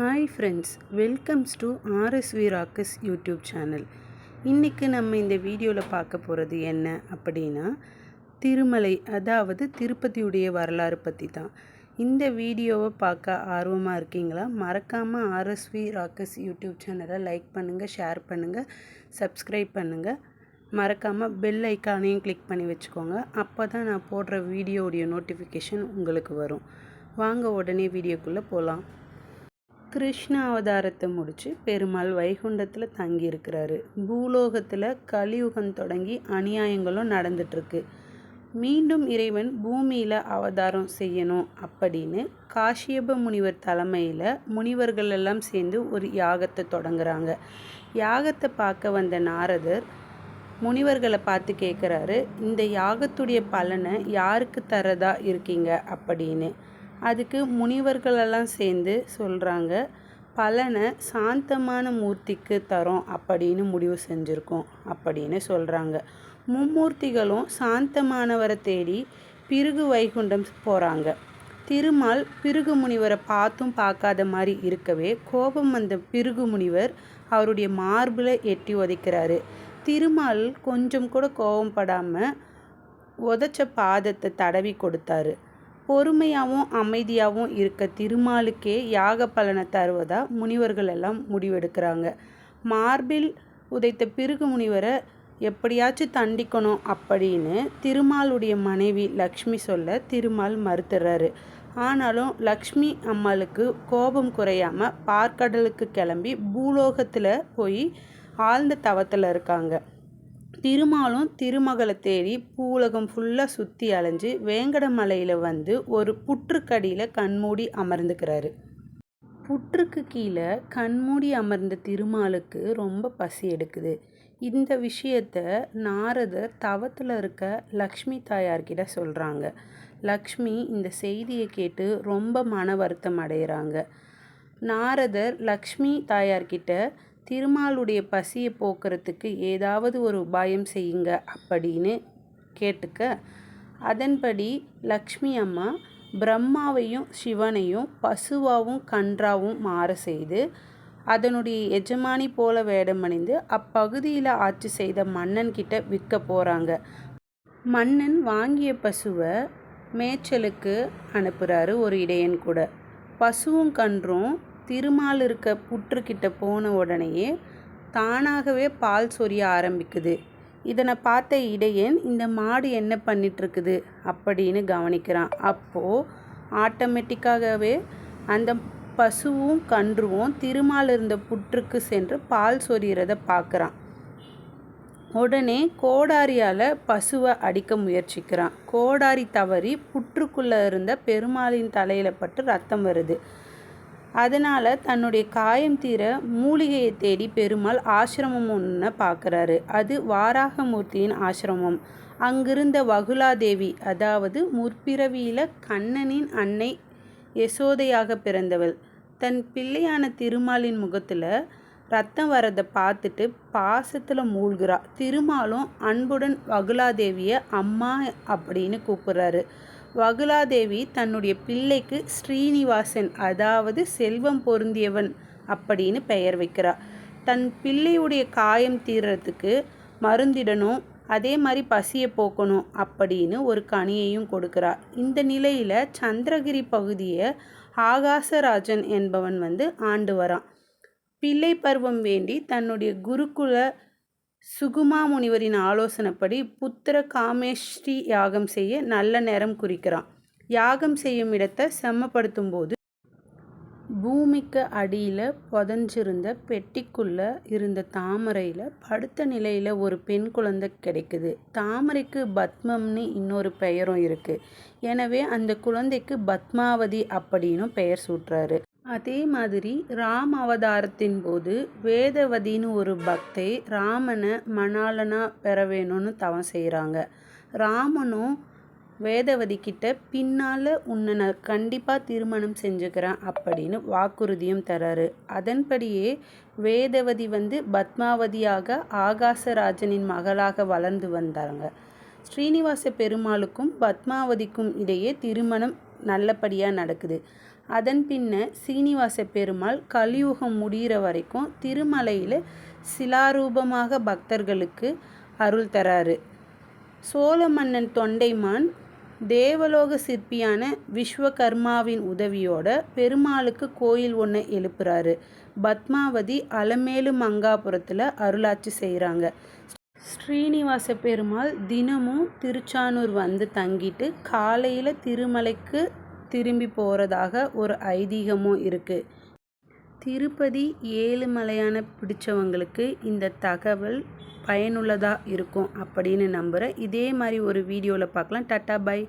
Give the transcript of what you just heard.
Hi friends welcomes to RSV Rocks YouTube channel இன்றைக்கு நம்ம இந்த வீடியோவில் பார்க்க போகிறது என்ன அப்படின்னா திருமலை அதாவது திருப்பதியுடைய வரலாறு பற்றி தான் இந்த வீடியோவை பார்க்க ஆர்வமாக இருக்கீங்களா? மறக்காமல் ஆர்எஸ்வி ராக்கஸ் யூடியூப் சேனலை லைக் பண்ணுங்கள் ஷேர் பண்ணுங்கள் சப்ஸ்கிரைப் பண்ணுங்கள் மறக்காமல் பெல் ஐக்கானையும் கிளிக் பண்ணி வச்சுக்கோங்க. அப்போ தான் நான் போடுற வீடியோவுடைய நோட்டிஃபிகேஷன் உங்களுக்கு வரும். வாங்க உடனே வீடியோக்குள்ளே போகலாம் கிருஷ்ண அவதாரத்தை முடித்து பெருமாள் வைகுண்டத்தில் தங்கியிருக்கிறாரு. பூலோகத்தில் கலியுகம் தொடங்கி அநியாயங்களும் நடந்துட்டுருக்கு. மீண்டும் இறைவன் பூமியில் அவதாரம் செய்யணும் அப்படின்னு காஷ்யப முனிவர் தலைமையில் முனிவர்கள் எல்லாம் சேர்ந்து ஒரு யாகத்தை தொடங்குறாங்க. யாகத்தை பார்க்க வந்த நாரதர் முனிவர்களை பார்த்து கேட்குறாரு இந்த யாகத்துடைய பலனை யாருக்கு தரதா இருக்கீங்க? அப்படின்னு. அதுக்கு முனிவர்களெல்லாம் சேர்ந்து சொல்கிறாங்க பலனை சாந்தமான மூர்த்திக்கு தரோம் அப்படின்னு முடிவு செஞ்சுருக்கோம் அப்படின்னு சொல்கிறாங்க மும்மூர்த்திகளும் சாந்தமானவரை தேடி பிருகு வைகுண்டம் போகிறாங்க திருமால் பிருகு முனிவரை பார்த்தும் பார்க்காத மாதிரி இருக்கவே கோபம் வந்த பிருகு முனிவர் அவருடைய மார்பில் எட்டி உதைக்கிறாரு. திருமால் கொஞ்சம் கூட கோபம் படாமல் உதச்ச பாதத்தை தடவி கொடுத்தாரு. பொறுமையாகவும் அமைதியாகவும் இருக்க திருமாலுக்கே யாக பலனை தருவதாக முனிவர்கள் எல்லாம் முடிவெடுக்கிறாங்க. மார்பில் உதைத்த பிருகு முனிவரை எப்படியாச்சும் தண்டிக்கணும் அப்படின்னு திருமாலுடைய மனைவி லக்ஷ்மி சொல்ல திருமால் மறுத்துறாரு. ஆனாலும் லக்ஷ்மி அம்மாளுக்கு கோபம் குறையாமல் பார்க்கடலுக்கு கிளம்பி பூலோகத்தில் போய் ஆழ்ந்த தவத்தில் இருக்காங்க. திருமாலும் திருமகளை தேடி பூலகம் ஃபுல்லாக சுற்றி அலைஞ்சு வேங்கடமலையில் வந்து ஒரு புற்றுக்கடியில் கண்மூடி அமர்ந்துக்கிறாரு. புற்றுக்கு கீழே கண்மூடி அமர்ந்த திருமாலுக்கு ரொம்ப பசி எடுக்குது. இந்த விஷயத்த நாரதர் தவத்தில் இருக்க லக்ஷ்மி தாயார்கிட்ட சொல்கிறாங்க லக்ஷ்மி இந்த செய்தியை கேட்டு ரொம்ப மன வருத்தம் அடைகிறாங்க நாரதர் லக்ஷ்மி தாயார்கிட்ட திருமாலுடைய பசியை போக்குறதுக்கு ஏதாவது ஒரு உபாயம் செய்யுங்க அப்படின்னு கேட்டுக்க. அதன்படி லக்ஷ்மி அம்மா பிரம்மாவையும் சிவனையும் பசுவாகவும் கன்றாவும் மாற செய்து அதனுடைய எஜமானி போல வேடமணிந்து அப்பகுதியில் ஆட்சி செய்த மன்னன் கிட்ட விற்க போகிறாங்க மன்னன் வாங்கிய பசுவை மேய்ச்சலுக்கு அனுப்புகிறாரு ஒரு இடையன் கூட. பசுவும் கன்றும் திருமால் இருக்க புற்றுக்கிட்ட போன உடனேயே தானாகவே பால் சொரிய ஆரம்பிக்குது. இதனை பார்த்த இடையன் இந்த மாடு என்ன பண்ணிகிட்ருக்குது அப்படின்னு கவனிக்கிறான். அப்போது ஆட்டோமேட்டிக்காகவே அந்த பசுவும் கன்றுவும் திருமால் இருந்த புற்றுக்கு சென்று பால் சொரியறத பார்க்குறான். உடனே கோடாரியால் பசுவை அடிக்க முயற்சிக்கிறான். கோடாரி தவறி புற்றுக்குள்ளே இருந்த பெருமாளின் தலையில் பட்டு ரத்தம் வருது. அதனால் தன்னுடைய காயம் தீர மூலிகையை தேடி பெருமாள் ஆசிரமம் ஒன்று பார்க்குறாரு அது வாராகமூர்த்தியின் ஆசிரமம். அங்கிருந்த வகுலாதேவி அதாவது முற்பிறவியில் கண்ணனின் அன்னை யசோதையாக பிறந்தவள். தன் பிள்ளையான திருமாலின் முகத்தில் ரத்தம் வரதை பார்த்துட்டு பாசத்தில் மூழ்கிறா. திருமாலும் அன்புடன் வகுலாதேவியை அம்மா அப்படின்னு கூப்பிட்றாரு. வகுலாதேவி தன்னுடைய பிள்ளைக்கு ஸ்ரீனிவாசன் அதாவது செல்வம் பொருந்தியவன் அப்படின்னு பெயர் வைக்கிறார் தன் பிள்ளையுடைய காயம் தீர்றதுக்கு மருந்திடணும் அதே மாதிரி பசியை போக்கணும் அப்படின்னு ஒரு கனியையும் கொடுக்கிறார் இந்த நிலையில் சந்திரகிரி பகுதியை ஆகாசராஜன் என்பவன் வந்து ஆண்டு வரான். பிள்ளை பருவம் வேண்டி தன்னுடைய குருகுல சுகுமா முனிவரின் ஆலோசனைப்படி புத்திர காமேஷ்டி யாகம் செய்ய நல்ல நேரம் குறிக்கிறான். யாகம் செய்யும் இடத்தை செம்மப்படுத்தும் போது பூமிக்கு அடியில் புதஞ்சிருந்த பெட்டிக்குள்ளே இருந்த தாமரையில் படுத்த நிலையில் ஒரு பெண் குழந்தை கிடைக்குது. தாமரைக்கு பத்மம்னு இன்னொரு பெயரும் இருக்குது எனவே அந்த குழந்தைக்கு பத்மாவதி அப்படின்னு பெயர் சூட்டுறாரு. அதே மாதிரி ராம் அவதாரத்தின் போது வேதவதின்னு ஒரு பக்தை ராமனை மணாளனாக பெற வேணும்னு தவம் செய்கிறாங்க ராமனும் வேதவதி கிட்ட பின்னால் உன்னை நான் கண்டிப்பாக திருமணம் செஞ்சுக்கிறேன் அப்படின்னு வாக்குறுதியும் தராரு. அதன்படியே வேதவதி வந்து பத்மாவதியாக ஆகாசராஜனின் மகளாக வளர்ந்து வந்தாங்க. ஸ்ரீனிவாச பெருமாளுக்கும் பத்மாவதிக்கும் இடையே திருமணம் நல்லபடியாக நடக்குது. அதன் பின்ன சீனிவாச பெருமாள் கலியுகம் முடிகிற வரைக்கும் திருமலையில் சிலாரூபமாக பக்தர்களுக்கு அருள் தராரு சோழ மன்னன் தொண்டைமான் தேவலோக சிற்பியான விஸ்வகர்மாவின் உதவியோட பெருமாளுக்கு கோயில் ஒன்று எழுப்புறாரு. பத்மாவதி அலமேலு மங்காபுரத்தில் அருளாட்சி செய்கிறாங்க ஸ்ரீனிவாச பெருமாள் தினமும் திருச்சானூர் வந்து தங்கிட்டு காலையில் திருமலைக்கு திரும்பி போகிறதாக ஒரு ஐதீகமும் இருக்குது திருப்பதி ஏழுமலையான பிடிச்சவங்களுக்கு இந்த தகவல் பயனுள்ளதாக இருக்கும் அப்படின்னு நம்புகிறேன் இதே மாதிரி ஒரு வீடியோவில் பார்க்கலாம் டாட்டா பை